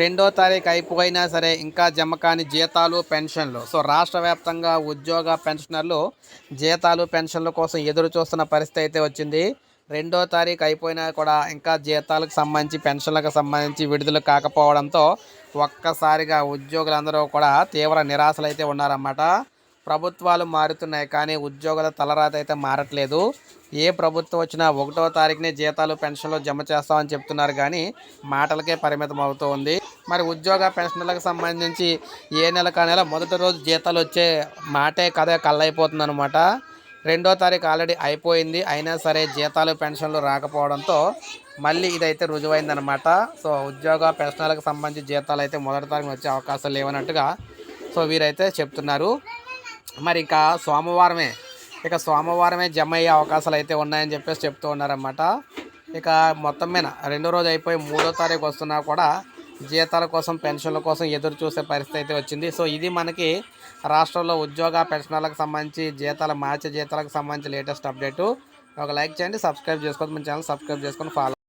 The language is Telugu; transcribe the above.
రెండో తారీఖు అయిపోయినా సరే ఇంకా జమ కాని జీతాలు పెన్షన్లు. సో రాష్ట్ర వ్యాప్తంగా ఉద్యోగ పెన్షనర్లు జీతాలు పెన్షన్ల కోసం ఎదురు చూస్తున్న పరిస్థితి అయితే వచ్చింది. రెండో తారీఖు అయిపోయినా కూడా ఇంకా జీతాలకు సంబంధించి పెన్షన్లకు సంబంధించి విడుదల కాకపోవడంతో ఒక్కసారిగా ఉద్యోగులందరూ కూడా తీవ్ర నిరాశలు అయితే ఉన్నారన్నమాట. ప్రభుత్వాలు మారుతున్నాయి కానీ ఉద్యోగుల తలరాత అయితే మారట్లేదు. ఏ ప్రభుత్వం వచ్చినా ఒకటో తారీఖునే జీతాలు పెన్షన్లు జమ చేస్తామని చెప్తున్నారు కానీ మాటలకే పరిమితం అవుతూ ఉంది మరి ఉద్యోగ పెన్షన్లకు సంబంధించి ఏ నెల కా నెల మొదటి రోజు జీతాలు వచ్చే మాటే కథ కళ్ళైపోతుంది అనమాట రెండో తారీఖు ఆల్రెడీ అయిపోయింది. అయినా సరే జీతాలు పెన్షన్లు రాకపోవడంతో మళ్ళీ ఇదైతే రుజువైందనమాట సో ఉద్యోగ పెన్షన్లకు సంబంధించి జీతాలు అయితే మొదటి తారీఖున వచ్చే అవకాశాలు లేవన్నట్టుగా సో వీరైతే చెప్తున్నారు. మరి ఇంకా సోమవారమే ఇక సోమవారమే జమ అయ్యే అవకాశాలు అయితే ఉన్నాయని చెప్పేసి చెప్తూ ఉన్నారన్నమాట. ఇక మొత్తం మీద రెండో రోజు అయిపోయి మూడో తారీఖు వస్తున్నా కూడా జీతాల కోసం పెన్షన్ల కోసం ఎదురు చూసే పరిస్థితి అయితే వచ్చింది. సో ఇది మనకి రాష్ట్రంలో ఉద్యోగ పెన్షన్లకు సంబంధించి జీతాల మార్చి జీతాలకు సంబంధించి లేటెస్ట్ అప్డేటు. ఒక లైక్ చేయండి సబ్స్క్రైబ్ చేసుకోండి మన ఛానల్ సబ్స్క్రైబ్ చేసుకొని ఫాలో